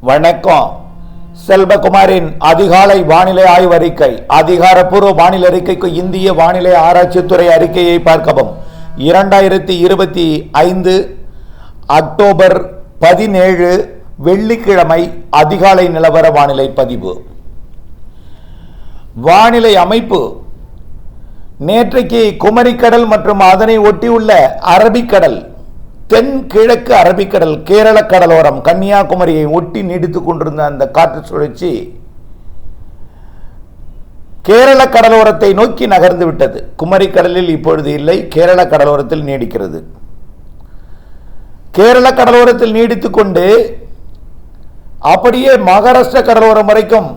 வணக்கம். செல்வகுமாரின் அதிகாலை வானிலை ஆய்வு அறிக்கை. அதிகாரப்பூர்வ வானிலை அறிக்கைக்கு இந்திய வானிலை ஆராய்ச்சித்துறை அறிக்கையை பார்க்கவும். இரண்டாயிரத்தி இருபத்தி ஐந்து அக்டோபர் பதினேழு வெள்ளிக்கிழமை அதிகாலை நிலவர வானிலை பதிவு. வானிலை அமைப்பு. நேற்றைக்கு குமரிக்கடல் மற்றும் அதனை ஒட்டியுள்ள அரபிக்கடல் தென் கிழக்கு அரபிக்கடல் கேரள கடலோரம் கன்னியாகுமரியை ஒட்டி நீடித்துக் கொண்டிருந்த அந்த காற்று சுழற்சி கேரள கடலோரத்தை நோக்கி நகர்ந்து விட்டது. குமரிக்கடலில் இப்பொழுது இல்லை கேரள கடலோரத்தில் நீடிக்கிறது. கேரள கடலோரத்தில் நீடித்துக் கொண்டு அப்படியே மகாராஷ்டிர கடலோரம் வரைக்கும்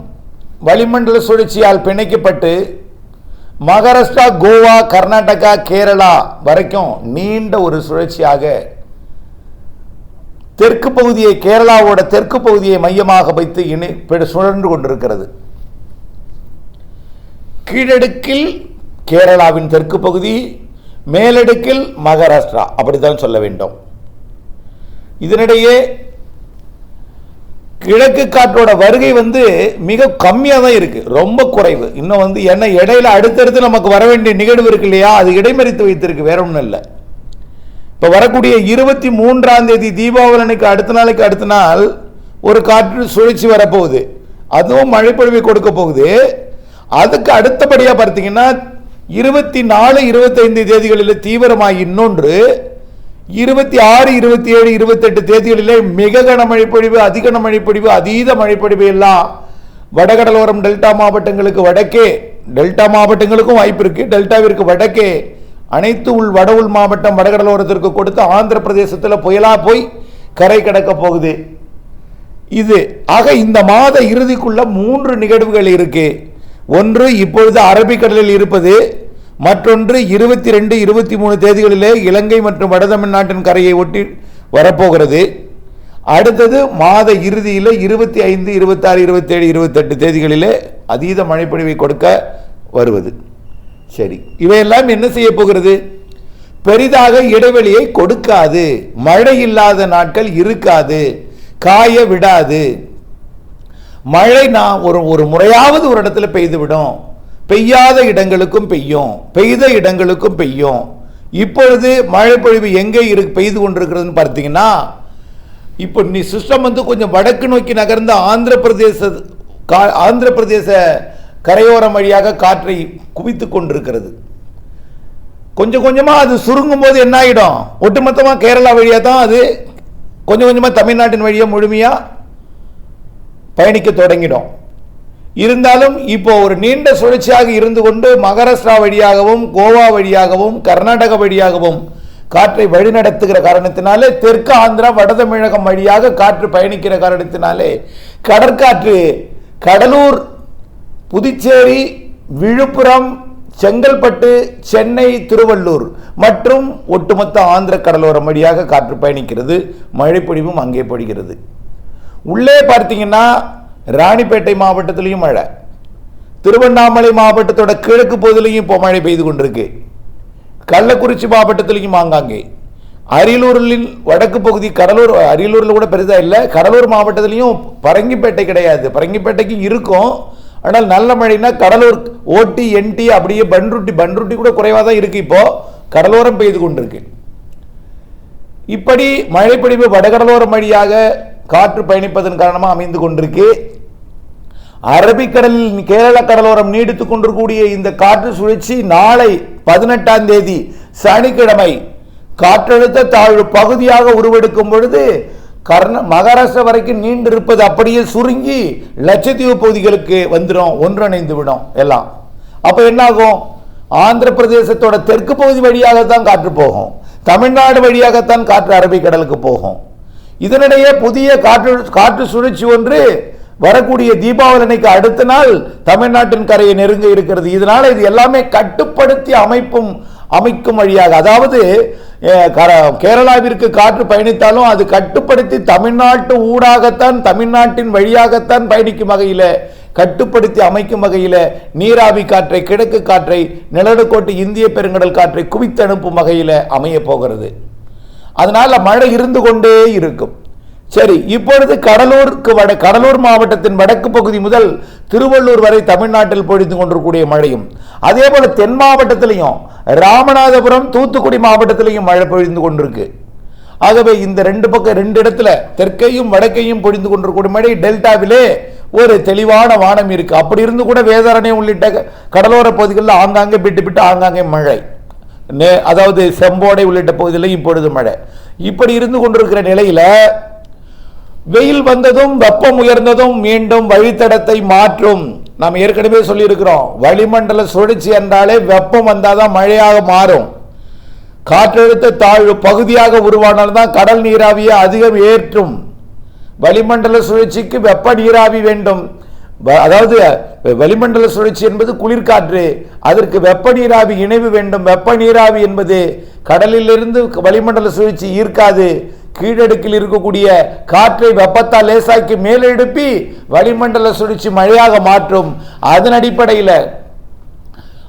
வளிமண்டல சுழற்சியால் பிணைக்கப்பட்டு மகாராஷ்டிரா கோவா கர்நாடகா கேரளா வரைக்கும் நீண்ட ஒரு சுழற்சியாக தெற்கு பகுதியை கேரளாவோட தெற்கு பகுதியை மையமாக வைத்து இணை சுழன்று கொண்டிருக்கிறது. கீழடுக்கில் கேரளாவின் தெற்கு பகுதி மேலடுக்கில் மகாராஷ்டிரா. அப்படித்தான் சொல்ல வேண்டும். இதனிடையே கிழக்கு காற்றோட வருகை வந்து மிக கம்மியாக தான் இருக்குது ரொம்ப குறைவு. இன்னும் வந்து என்ன இடையில அடுத்தடுத்து நமக்கு வர வேண்டிய நிகழ்வு இருக்கு இல்லையா? அது இடைமறித்து வைத்திருக்கு வேற ஒன்றும் இல்லை. இப்போ வரக்கூடிய இருபத்தி மூன்றாம் தேதி தீபாவளி அடுத்த நாளைக்கு அடுத்த நாள் ஒரு காற்று சுழற்சி வரப்போகுது. அதுவும் மழைப்பொழிவை கொடுக்க போகுது. அதுக்கு அடுத்தபடியாக பார்த்தீங்கன்னா இருபத்தி நாலு இருபத்தைந்து தேதிகளில் தீவிரமாக இன்னொன்று இருபத்தி ஆறு இருபத்தி ஏழு இருபத்தெட்டு தேதிகளிலே மிக கன பொழிவு அதிக மழைப்பொழிவு அதீத மழைப்பொழிவு எல்லாம் வடகடலோரம் டெல்டா மாவட்டங்களுக்கு வடக்கே டெல்டா மாவட்டங்களுக்கும் வாய்ப்பு இருக்கு. டெல்டாவிற்கு வடக்கே அனைத்து உள் வட உள் மாவட்டம் வடகடலோரத்திற்கு கொடுத்து ஆந்திர பிரதேசத்தில் புயலாக போய் கரை கடக்க போகுது. இது ஆக இந்த மாத இறுதிக்குள்ள மூன்று நிகழ்வுகள் இருக்கு. ஒன்று இப்பொழுது அரபிக்கடலில் இருப்பது மற்றொன்று இருபத்தி ரெண்டு இருபத்தி மூணு தேதிகளிலே இலங்கை மற்றும் வடதமிழ்நாட்டின் கரையை ஒட்டி வரப்போகிறது. அடுத்தது மாத இறுதியில் இருபத்தி ஐந்து இருபத்தாறு இருபத்தேழு இருபத்தெட்டு தேதிகளிலே அதீத மழைப்பொழிவை கொடுக்க வருவது. சரி இவையெல்லாம் என்ன செய்ய போகிறது? பெரிதாக இடைவெளியை கொடுக்காது. மழை இல்லாத நாட்கள் இருக்காது. காய விடாது. மழை நான் ஒரு ஒரு முறையாவது ஒரு இடத்துல பெய்து விடும் பெய்யாத இடங்களுக்கும் பெய்யும் பெய்த இடங்களுக்கும் பெய்யும். இப்பொழுது மழை பொழிவு எங்கே இரு பெய்து கொண்டிருக்கிறதுன்னு பார்த்தீங்கன்னா இப்போ நீ சிஸ்டம் வந்து கொஞ்சம் வடக்கு நோக்கி நகர்ந்த ஆந்திர பிரதேச கா- ஆந்திர பிரதேச கரையோரம் வழியாக காற்றை குவித்து கொண்டிருக்கிறது. கொஞ்சம் கொஞ்சமாக அது சுருங்கும் போது என்ன ஆகிடும் ஒட்டுமொத்தமாக கேரளா வழியாக தான் அது கொஞ்சம் கொஞ்சமாக தமிழ்நாட்டின் வழியாக முழுமையாக பயணிக்க தொடங்கிடும். இருந்தாலும் இப்போ ஒரு நீண்ட சுழற்சியாக இருந்து கொண்டு மகாராஷ்டிரா வழியாகவும் கோவா வழியாகவும் கர்நாடக வழியாகவும் காற்றை வழிநடத்துகிற காரணத்தினாலே தெற்கு ஆந்திரா வடதமிழகம் வழியாக காற்று பயணிக்கிற காரணத்தினாலே கடற்காற்று கடலூர் புதுச்சேரி விழுப்புரம் செங்கல்பட்டு சென்னை திருவள்ளூர் மற்றும் ஒட்டுமொத்த ஆந்திர கடலோரம் வழியாக காற்று பயணிக்கிறது. மழைப்பொழிவும் அங்கே படுகிறது உள்ளே பார்த்தீங்கன்னா ராணிப்பேட்டை மாவட்டத்திலையும் மழை. திருவண்ணாமலை மாவட்டத்தோட கிழக்கு பகுதியிலையும் இப்போ மழை பெய்து கொண்டிருக்கு. கள்ளக்குறிச்சி மாவட்டத்திலையும் ஆங்காங்கே. அரியலூரில் வடக்கு பகுதி கடலூர் அரியலூரில் கூட பெரிதா இல்லை. கடலூர் மாவட்டத்திலையும் பரங்கிப்பேட்டை கிடையாது. பரங்கிப்பேட்டைக்கு இருக்கும். ஆனால் நல்ல மழைனா கடலூர் ஓட்டி என்டி அப்படியே பன்ருட்டி பன்ருட்டி கூட குறைவாக தான் இருக்குது இப்போது கடலோரம் பெய்து கொண்டிருக்கு. இப்படி மழைப்பொழிவு வடகடலோரம் வழியாக காற்று பயணிப்பதன் காரணமாக அமைந்து கொண்டிருக்கு. அரபிக்கடலில் கேரள கடலோரம் நீடித்துக் கொண்டிருக்கூடிய இந்த காற்று சுழற்சி நாளை பதினெட்டாம் தேதி சனிக்கிழமை. காற்றழுத்த தாழ்வு பகுதியாக உருவெடுக்கும் பொழுது கர்ண மகாராஷ்டிரா வரைக்கும் நீண்டிருப்பது அப்படியே சுருங்கி லட்சத்தீவு பகுதிகளுக்கு வந்துடும் ஒன்றிணைந்து விடும் எல்லாம். அப்போ என்னாகும்? ஆந்திர பிரதேசத்தோட தெற்கு பகுதி வழியாகத்தான் காற்று போகும். தமிழ்நாடு வழியாகத்தான் காற்று அரபிக்கடலுக்கு போகும். இதனிடையே புதிய காற்று காற்று சுழற்சி ஒன்று வரக்கூடிய தீபாவளி அன்னைக்கு அடுத்த நாள் தமிழ்நாட்டின் கரையை நெருங்க இருக்கிறது. இதனால இது எல்லாமே கட்டுப்படுத்தி அமைப்பும் அமைக்கும் வழியாக. அதாவது கர- கேரளாவிற்கு காற்று பயணித்தாலும் அது கட்டுப்படுத்தி தமிழ்நாட்டு ஊடாகத்தான் தமிழ்நாட்டின் வழியாகத்தான் பயணிக்கும் வகையில் கட்டுப்படுத்தி அமைக்கும் வகையில் நீராவி காற்றை கிழக்கு காற்றை நிலநடுக்கோட்டு இந்திய பெருங்கடல் காற்றை குவித்து அனுப்பும் வகையில் அமைய போகிறது. அதனால மழை இருந்து கொண்டே இருக்கும். சரி இப்பொழுது கடலூருக்கு வட கடலூர் மாவட்டத்தின் வடக்கு பகுதி முதல் திருவள்ளூர் வரை தமிழ்நாட்டில் பொழிந்து கொண்டிருக்கூடிய மழையும் அதே போல தென் மாவட்டத்திலையும் ராமநாதபுரம் தூத்துக்குடி மாவட்டத்திலையும் மழை பொழிந்து கொண்டிருக்கு. ஆகவே இந்த ரெண்டு பக்கம் ரெண்டு இடத்துல தெற்கையும் வடக்கையும் பொழிந்து கொண்டிருக்கூடிய மழை டெல்டாவிலே ஒரு தெளிவான வானம் இருக்கு. அப்படி இருந்து கூட வேதாரணை உள்ளிட்ட கடலோர பகுதிகளில் ஆங்காங்கே விட்டு விட்டு ஆங்காங்கே மழை. நே- அதாவது செம்போடை உள்ளிட்ட பகுதியில் இப்பொழுது மழை. இப்படி இருந்து கொண்டிருக்கிற நிலையில வெயில் வந்ததும் வெப்பம் உயர்ந்ததும் மீண்டும் வழித்தடத்தை மாற்றும். நாம் ஏற்கனவே சொல்லியிருக்கிறோம் வளிமண்டல சுழற்சி என்றாலே வெப்பம் வந்தாதான் மழையாக மாறும். காற்றழுத்த தாழ்வு பகுதியாக உருவானால்தான் கடல் நீராவியை அதிகம் ஏற்றும். வளிமண்டல சுழற்சிக்கு வெப்ப நீராவி வேண்டும். அதாவது வளிமண்டல சுழற்சி என்பது குளிர்காற்று அதற்கு வெப்ப நீராவி இணைவு வேண்டும். வெப்ப நீராவி என்பது கடலிலிருந்து வளிமண்டல சுழற்சி ஈர்க்காது. கீழடுக்கில் இருக்கக்கூடிய காற்றை வெப்பத்தால் லேசாக்கி மேலெடுப்பி வளிமண்டல சுழற்சி மழையாக மாற்றும். அதன் அடிப்படையில்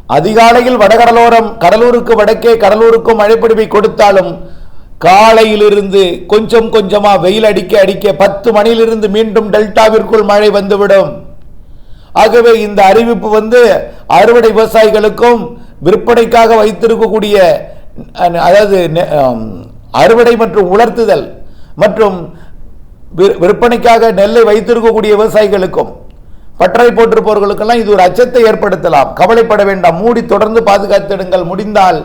அதிகாலையில் வடகடலோரம் கடலூருக்கு வடக்கே கடலூருக்கும் மழைப்பிடிவை கொடுத்தாலும் காலையிலிருந்து கொஞ்சம் கொஞ்சமாக வெயில் அடிக்க அடிக்க பத்து மணியிலிருந்து மீண்டும் டெல்டாவிற்குள் மழை வந்துவிடும். ஆகவே இந்த அறிவிப்பு வந்து அறுவடை விவசாயிகளுக்கும் விற்பனைக்காக வைத்திருக்கக்கூடிய அதாவது நெ- அறுவடை மற்றும் உலர்த்துதல் மற்றும் விற்பனைக்காக நெல்லை வைத்திருக்கக்கூடிய விவசாயிகளுக்கும் பற்றை போட்டிருப்பவர்களுக்கெல்லாம் இது ஒரு அச்சத்தை ஏற்படுத்தலாம். கவலைப்பட வேண்டாம். மூடி தொடர்ந்து பாதுகாத்திடுங்கள். முடிந்தால்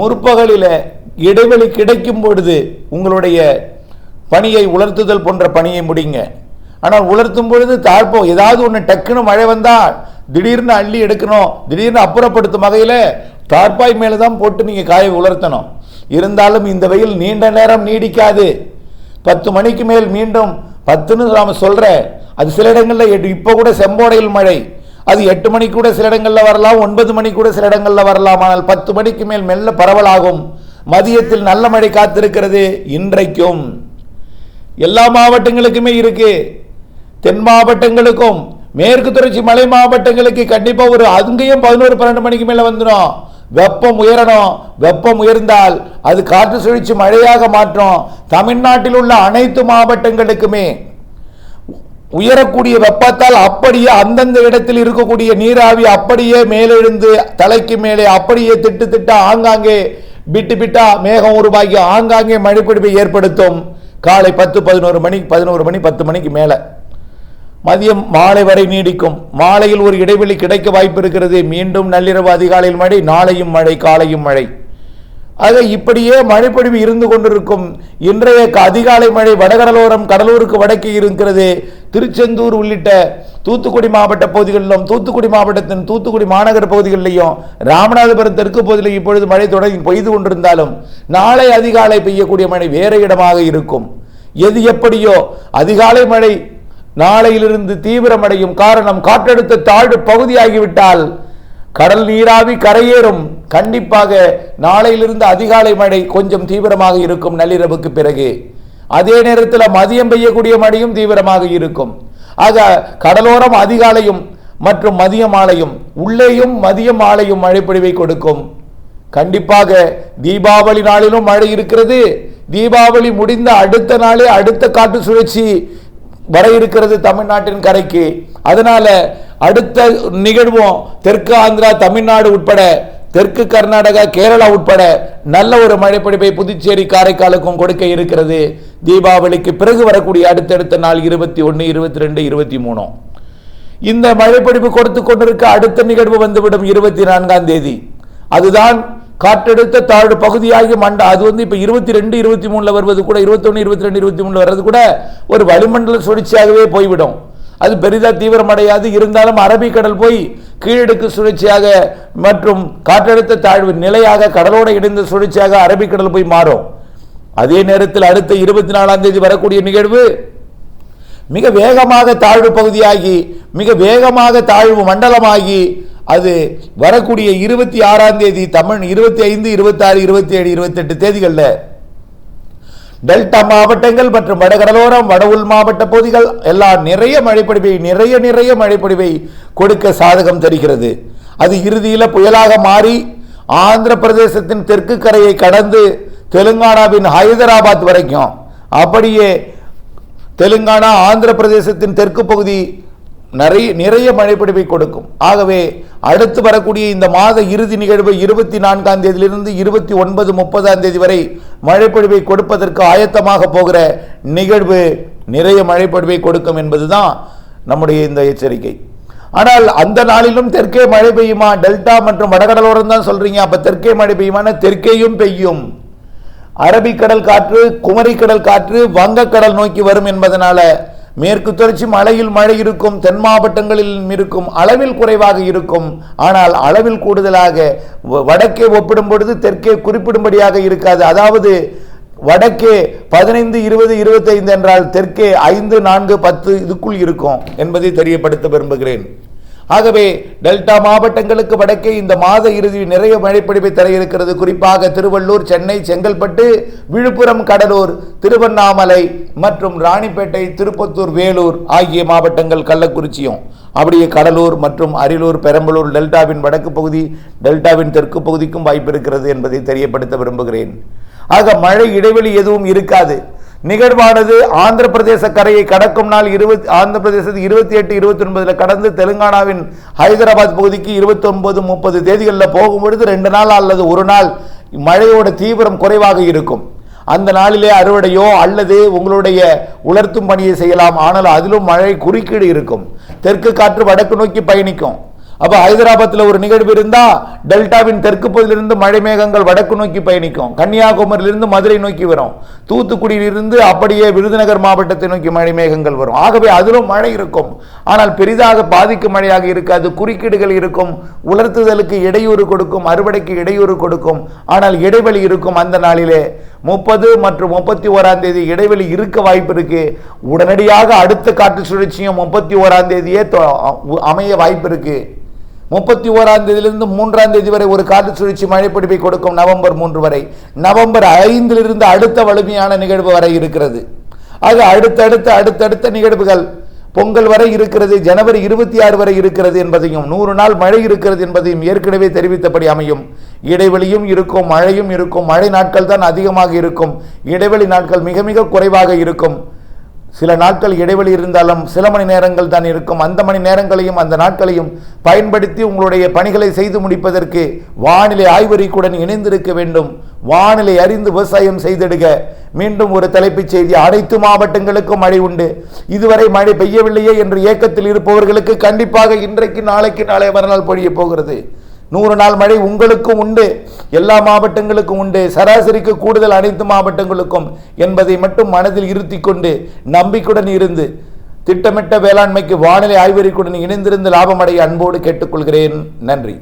முற்பகலில் இடைவெளி கிடைக்கும் பொழுது உங்களுடைய பணியை உலர்த்துதல் போன்ற பணியை முடிங்க. ஆனால் உலர்த்தும் பொழுது தாழ்ப்போம் ஏதாவது ஒன்று டக்குன்னு மழை வந்தால் திடீர்னு அள்ளி எடுக்கணும். திடீர்னு அப்புறப்படுத்தும் வகையில் தார்ப்பாய் மேலே தான் போட்டு நீங்கள் காயை உலர்த்தணும். இருந்தாலும் இந்த வெயில் நீண்ட நேரம் நீடிக்காது. பத்து மணிக்கு மேல் மீண்டும் பத்துன்னு நாம் சொல்கிறேன் அது சில இடங்களில் எட்டு இப்போ கூட செம்போடையில் மழை. அது எட்டு மணிக்கு கூட சில இடங்களில் வரலாம் ஒன்பது மணி கூட சில இடங்களில் வரலாம். ஆனால் பத்து மணிக்கு மேல் மெல்ல பரவலாகும். மதியத்தில் நல்ல மழை காத்திருக்கிறது இன்றைக்கும். எல்லா மாவட்டங்களுக்குமே இருக்கு. தென் மாவட்டங்களுக்கும் மேற்கு தொடர்ச்சி மலை மாவட்டங்களுக்கு கண்டிப்பாக ஒரு அங்கேயும் பதினோரு பன்னெண்டு மணிக்கு மேலே வந்துடும் வெப்பம் உயரணும். வெப்பம் உயர்ந்தால் அது காற்று சுழற்சி மழையாக மாற்றும். தமிழ்நாட்டில் உள்ள அனைத்து மாவட்டங்களுக்குமே உயரக்கூடிய வெப்பத்தால் அப்படியே அந்தந்த இடத்தில் இருக்கக்கூடிய நீராவி அப்படியே மேலெழுந்து தலைக்கு மேலே அப்படியே திட்டு திட்டா ஆங்காங்கே பிட்டு பிட்டா மேகம் உருவாகி ஆங்காங்கே மழைப்பிடிப்பை ஏற்படுத்தும். காலை பத்து பதினோரு மணி பதினோரு மணி பத்து மணிக்கு மேலே. மதியம் மாலை வரை நீடிக்கும். மாலையில் ஒரு இடைவெளி கிடைக்க வாய்ப்பு இருக்கிறது மீண்டும் நள்ளிரவு அதிகாலையில் மழை நாளையும் மழை காலையும் மழை. ஆக இப்படியே மழைப்பொழிவு இருந்து கொண்டிருக்கும் இன்றைய க- அதிகாலை மழை வடகடலோரம் கடலூருக்கு வடக்கே இருக்கிறது. திருச்செந்தூர் உள்ளிட்ட தூத்துக்குடி மாவட்ட பகுதிகளிலும் தூத்துக்குடி மாவட்டத்தின் தூத்துக்குடி மாநகர பகுதிகளிலையும் ராமநாதபுரம் தெற்கு பகுதியில் இப்பொழுது மழை தொடங்கி பெய்து கொண்டிருந்தாலும் நாளை அதிகாலை பெய்யக்கூடிய மழை வேறு இடமாக இருக்கும். எது எப்படியோ அதிகாலை மழை நாளையிலிருந்து தீவிரமடையும் காரணம் காற்றழுத்த தாழ்வு பகுதியாகிவிட்டால் கடல் நீராவி கரையேறும். கண்டிப்பாக நாளையிலிருந்து அதிகாலை மழை கொஞ்சம் தீவிரமாக இருக்கும் நள்ளிரவுக்கு பிறகு. அதே நேரத்தில் மதியம் பெய்யக்கூடிய மழையும் தீவிரமாக இருக்கும். ஆக கடலோரம் அதிகாலையும் மற்றும் மதிய மாலையும் உள்ளேயும் மதிய மாலையும் மழைப்பொழிவை கொடுக்கும். கண்டிப்பாக தீபாவளி நாளிலும் மழை இருக்கிறது. தீபாவளி முடிந்த அடுத்த நாளே அடுத்த காற்று சுழற்சி வர இருக்கிறது தமிழ்நாட்டின் கரைக்கு. அதனால அடுத்த நிகழ்வும் தெற்கு ஆந்திரா தமிழ்நாடு உட்பட தெற்கு கர்நாடகா கேரளா உட்பட நல்ல ஒரு மழைப்பிடிப்பை புதுச்சேரி காரைக்காலுக்கும் கொடுக்க இருக்கிறது. தீபாவளிக்கு பிறகு வரக்கூடிய அடுத்தடுத்த நாள் இருபத்தி ஒன்று இருபத்தி ரெண்டு இருபத்தி மூணு. இந்த மழைப்பிடிப்பு கொடுத்து கொண்டிருக்க அடுத்த நிகழ்வு வந்துவிடும் இருபத்தி நான்காம் தேதி. அதுதான் காற்றெடுத்த தாழ்வு பகுதியாகி மண்ட அது வந்து இப்போ இருபத்தி ரெண்டு இருபத்தி மூணில் வருவது கூட இருபத்தொன்று இருபத்தி ரெண்டு இருபத்தி மூணில் வர்றது கூட ஒரு வளிமண்டல சுழற்சியாகவே போய்விடும். அது பெரிதாக தீவிரமடையாது. இருந்தாலும் அரபிக்கடல் போய் கீழடுக்கு சுழற்சியாக மற்றும் காற்றழுத்த தாழ்வு நிலையாக கடலோடு இணைந்த சுழற்சியாக அரபிக்கடல் போய் மாறும். அதே நேரத்தில் அடுத்த இருபத்தி நாலாம் தேதி வரக்கூடிய நிகழ்வு மிக வேகமாக தாழ்வு பகுதியாகி மிக வேகமாக தாழ்வு மண்டலமாகி அது வரக்கூடிய இருபத்தி ஆறாம் தேதி தமிழ் இருபத்தி ஐந்து இருபத்தாறு இருபத்தி ஏழு இருபத்தெட்டு தேதிகளில் டெல்டா மாவட்டங்கள் மற்றும் வடகடலோரம் வட உள் மாவட்ட பகுதிகள் எல்லாம் நிறைய மழைப்பொழிவை நிறைய நிறைய மழைப்பொழிவை கொடுக்க சாதகம் தருகிறது. அது இறுதியில் புயலாக மாறி ஆந்திர பிரதேசத்தின் தெற்கு கரையை கடந்து தெலுங்கானாவின் ஹைதராபாத் வரைக்கும். அப்படியே தெலுங்கானா ஆந்திர பிரதேசத்தின் தெற்கு பகுதி நிறைய நிறைய மழைப்பிடிப்பை கொடுக்கும். ஆகவே அடுத்து வரக்கூடிய இந்த மாத இறுதி நிகழ்வு இருபத்தி நான்காம் தேதியிலிருந்து இருபத்தி ஒன்பது முப்பதாம் தேதி வரை மழைப்பிடிப்பை கொடுப்பதற்கு ஆயத்தமாக போகிற நிகழ்வு நிறைய மழைப்பிடிப்பை கொடுக்கும் என்பதுதான் நம்முடைய இந்த எச்சரிக்கை. ஆனால் அந்த நாளிலும் தெற்கே மழை பெய்யுமா? டெல்டா மற்றும் வடகடலோரம் தான் சொல்றீங்க. அப்ப தெற்கே மழை பெய்யுமான? தெற்கேயும் பெய்யும். அரபிக்கடல் காற்று குமரிக்கடல் காற்று வங்கக்கடல் நோக்கி வரும் என்பதனால மேற்கு தொடர்ச்சி மலையில் மழை இருக்கும் தென் மாவட்டங்களில் இருக்கும் அளவில் குறைவாக இருக்கும். ஆனால் அளவில் கூடுதலாக வ- வடக்கே ஒப்பிடும் பொழுது தெற்கே குறிப்பிடும்படியாக இருக்காது. அதாவது வடக்கே பதினைந்து இருபது இருபத்தைந்து என்றால் தெற்கே ஐந்து நான்கு பத்து இதுக்குள் இருக்கும் என்பதை தெரியப்படுத்த விரும்புகிறேன். ஆகவே டெல்டா மாவட்டங்களுக்கு வடக்கே இந்த மாத இறுதி நிறைய மழைப்பொழிவை தர இருக்கிறது. குறிப்பாக திருவள்ளூர் சென்னை செங்கல்பட்டு விழுப்புரம் கடலூர் திருவண்ணாமலை மற்றும் ராணிப்பேட்டை திருப்பத்தூர் வேலூர் ஆகிய மாவட்டங்கள் கள்ளக்குறிச்சியும் அப்படியே கடலூர் மற்றும் அரியலூர் பெரம்பலூர் டெல்டாவின் வடக்கு பகுதி டெல்டாவின் தெற்கு பகுதிக்கும் வாய்ப்பு இருக்கிறது என்பதை தெரியப்படுத்த விரும்புகிறேன். ஆக மழை இடைவெளி எதுவும் இருக்காது. நிகழ்வானது ஆந்திர பிரதேச கரையை கடக்கும் நாள் இருபத்தி ஆந்திர பிரதேசத்துக்கு இருபத்தி எட்டு இருபத்தி ஒன்பதில் கடந்து தெலுங்கானாவின் ஹைதராபாத் பகுதிக்கு இருபத்தி ஒன்பது முப்பது தேதிகளில் போகும்பொழுது ரெண்டு நாள் அல்லது ஒரு நாள் மழையோட தீவிரம் குறைவாக இருக்கும். அந்த நாளிலே அறுவடையோ அல்லது உங்களுடைய உலர்த்தும் பணியை செய்யலாம். ஆனால் அதிலும் மழை குறுக்கீடு இருக்கும். தெற்கு காற்று வடக்கு நோக்கி பயணிக்கும். அப்போ ஹைதராபாத்தில் ஒரு நிகழ்வு இருந்தால் டெல்டாவின் தெற்கு பகுதியிலிருந்து மழை மேகங்கள் வடக்கு நோக்கி பயணிக்கும். கன்னியாகுமரியிலிருந்து மதுரை நோக்கி வரும். தூத்துக்குடியிலிருந்து அப்படியே விருதுநகர் மாவட்டத்தை நோக்கி மழை மேகங்கள் வரும். ஆகவே அதிலும் மழை இருக்கும். ஆனால் பெரிதாக பாதிக்கும் மழையாக இருக்காது. குறுக்கீடுகள் இருக்கும். உலர்த்துதலுக்கு இடையூறு கொடுக்கும். அறுவடைக்கு இடையூறு கொடுக்கும். ஆனால் இடைவெளி இருக்கும் அந்த நாளிலே. முப்பது மற்றும் முப்பத்தி ஓராம் தேதி இடைவெளி இருக்க வாய்ப்பு இருக்கு. உடனடியாக அடுத்த காற்று சுழற்சியும் முப்பத்தி ஓராம் தேதியே அமைய வாய்ப்பு இருக்குது முப்பத்தி ஓராம் தேதியிலிருந்து மூன்றாம் தேதி வரை ஒரு காற்று சுழற்சி மழைப்பிடிப்பை கொடுக்கும் நவம்பர் மூன்று வரை. நவம்பர் ஐந்திலிருந்து அடுத்த வலிமையான நிகழ்வு வரை இருக்கிறது. ஆக அடுத்தடுத்த அடுத்தடுத்த நிகழ்வுகள் பொங்கல் வரை இருக்கிறது ஜனவரி இருபத்தி ஆறு வரை இருக்கிறது என்பதையும் நூறு நாள் மழை இருக்கிறது என்பதையும் ஏற்கனவே தெரிவித்தபடி அமையும். இடைவெளியும் இருக்கும் மழையும் இருக்கும் மழை நாட்கள் தான் அதிகமாக இருக்கும். இடைவெளி நாட்கள் மிக மிக குறைவாக இருக்கும். சில நாட்கள் இடைவெளி இருந்தாலும் சில மணி நேரங்கள் தான் இருக்கும். அந்த மணி நேரங்களையும் அந்த நாட்களையும் பயன்படுத்தி உங்களுடைய பணிகளை செய்து முடிப்பதற்கு வானிலை ஆய்வறிக்குடன் இணைந்திருக்க வேண்டும். வானிலை அறிந்து விவசாயம் செய்திடுக. மீண்டும் ஒரு தலைப்புச் செய்தி. அனைத்து மாவட்டங்களுக்கும் மழை உண்டு. இதுவரை மழை பெய்யவில்லையே என்று ஏக்கத்தில் இருப்பவர்களுக்கு கண்டிப்பாக இன்றைக்கு நாளைக்கு நாளை மறுநாள் பொழிய போகிறது. நூறு நாள் மழை உங்களுக்கும் உண்டு. எல்லா மாவட்டங்களுக்கும் உண்டு. சராசரிக்கு கூடுதல் அனைத்து மாவட்டங்களுக்கும் என்பதை மட்டும் மனதில் இருத்தி கொண்டு நம்பிக்கையுடன் இருந்து திட்டமிட்ட வேளாண்மைக்கு வானிலை ஆய்வறிக்குடன் இணைந்திருந்து லாபமடைய அன்போடு கேட்டுக்கொள்கிறேன். நன்றி.